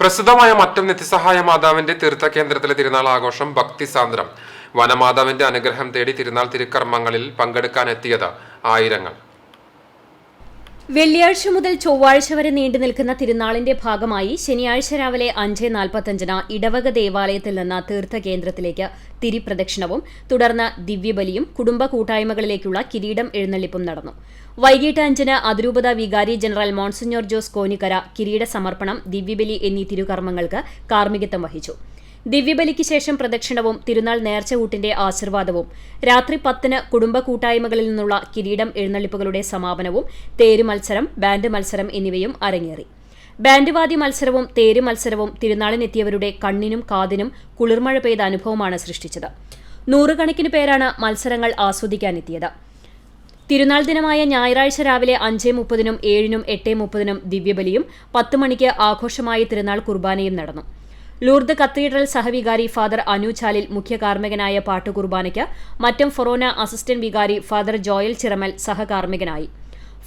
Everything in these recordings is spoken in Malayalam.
പ്രസിദ്ധമായ മറ്റം നിത്യസഹായ മാതാവിന്റെ തീർത്ഥ കേന്ദ്രത്തിലെ തിരുനാൾ ആഘോഷം ഭക്തിസാന്ദ്രം വനമാതാവിന്റെ അനുഗ്രഹം തേടി തിരുനാൾ തിരുക്കർമ്മങ്ങളിൽ പങ്കെടുക്കാനെത്തിയത് ആയിരങ്ങൾ. വെള്ളിയാഴ്ച മുതൽ ചൊവ്വാഴ്ച വരെ നീണ്ടു നിൽക്കുന്ന തിരുനാളിന്റെ ഭാഗമായി ശനിയാഴ്ച രാവിലെ അഞ്ച് നാൽപ്പത്തഞ്ചിന് ഇടവക ദേവാലയത്തിൽ നിന്ന് തീർത്ഥകേന്ദ്രത്തിലേക്ക് തിരിപ്രദക്ഷിണവും തുടർന്ന് ദിവ്യബലിയും കുടുംബ കൂട്ടായ്മകളിലേക്കുള്ള കിരീടം എഴുന്നള്ളിപ്പും നടന്നു. വൈകിട്ട് അഞ്ചിന് അതിരൂപത വികാരി ജനറൽ മോൺസിഞ്ഞോർ ജോസ് കോനിക്കര കിരീട സമർപ്പണം ദിവ്യബലി എന്നീ തിരുകർമ്മങ്ങൾക്ക് കാർമ്മികത്വം വഹിച്ചു. ദിവ്യബലിക്ക് ശേഷം പ്രദക്ഷിണവും തിരുനാൾ നേർച്ചകൂട്ടിന്റെ ആശീർവാദവും. രാത്രി പത്തിന് കുടുംബ കൂട്ടായ്മകളിൽ നിന്നുള്ള കിരീടം എഴുന്നള്ളിപ്പുകളുടെ സമാപനവും തേര് മത്സരം ബാൻഡ് മത്സരം എന്നിവയും അരങ്ങേറി. ബാൻഡ് മത്സരവും തേര് മത്സരവും തിരുനാളിനെത്തിയവരുടെ കണ്ണിനും കാതിനും കുളിർമഴ പെയ്ത അനുഭവമാണ് സൃഷ്ടിച്ചത്. നൂറുകണക്കിന് പേരാണ് മത്സരങ്ങൾ ആസ്വദിക്കാനെത്തിയത്. തിരുനാൾ ദിനമായ ഞായറാഴ്ച രാവിലെ അഞ്ച് മുപ്പതിനും ഏഴിനും എട്ട് മുപ്പതിനും ദിവ്യബലിയും പത്ത് മണിക്ക് ആഘോഷമായ തിരുനാൾ കുർബാനയും നടന്നു. ലൂർദ് കത്തീഡ്രൽ സഹവികാരി ഫാദർ അനു ചാലിൽ മുഖ്യ കാർമ്മികനായ പാട്ടുകുർബാനയ്ക്ക് മറ്റം ഫൊറോന അസിസ്റ്റന്റ് വികാരി ഫാദർ ജോയൽ ചിറമൽ സഹകാർമ്മികനായി.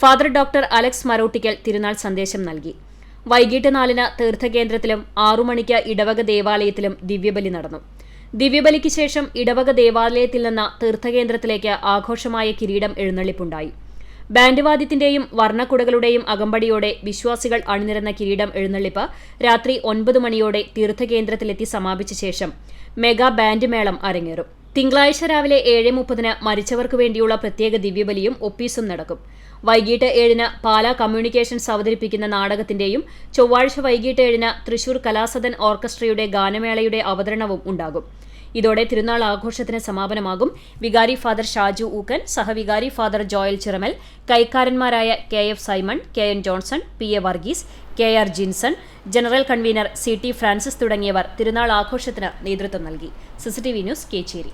ഫാദർ ഡോക്ടർ അലക്സ് മരോട്ടിക്കൽ തിരുനാൾ സന്ദേശം നൽകി. വൈകിട്ട് നാലിന് തീർത്ഥകേന്ദ്രത്തിലും ആറുമണിക്ക് ഇടവക ദേവാലയത്തിലും ദിവ്യബലി നടന്നു. ദിവ്യബലിക്ക് ശേഷം ഇടവക ദേവാലയത്തിൽ നിന്ന് തീർത്ഥകേന്ദ്രത്തിലേക്ക് ആഘോഷമായ കിരീടം എഴുന്നള്ളിപ്പുണ്ടായി. ബാൻഡ് വാദ്യത്തിന്റെയും വർണക്കുടകളുടെയും അകമ്പടിയോടെ വിശ്വാസികൾ അണിനിരന്ന കിരീടം എഴുന്നള്ളിപ്പ് രാത്രി ഒൻപത് മണിയോടെ തീർത്ഥകേന്ദ്രത്തിലെത്തി സമാപിച്ച ശേഷം മെഗാ ബാൻഡ് മേളം അരങ്ങേറും. തിങ്കളാഴ്ച രാവിലെ ഏഴ് മുപ്പതിന് മരിച്ചവർക്ക് വേണ്ടിയുള്ള പ്രത്യേക ദിവ്യബലിയും ഒപ്പീസും നടക്കും. വൈകിട്ട് ഏഴിന് പാലാ കമ്മ്യൂണിക്കേഷൻസ് അവതരിപ്പിക്കുന്ന നാടകത്തിന്റെയും ചൊവ്വാഴ്ച വൈകിട്ട് ഏഴിന് തൃശൂർ കലാസദൻ ഓർക്കസ്ട്രയുടെ ഗാനമേളയുടെ അവതരണവും ഉണ്ടാകും. ഇതോടെ തിരുനാൾ ആഘോഷത്തിന് സമാപനമാകും. വികാരി ഫാദർ ഷാജു ഊക്കൻ സഹവികാരി father Joel Chiramel കൈക്കാരന്മാരായ K F Simon K N Johnson P A Varghese K R Jinson general convener C T Francis തുടങ്ങിയവർ തിരുനാൾ ആഘോഷത്തിന് നേതൃത്വം നൽകി. CCTV news Kechery.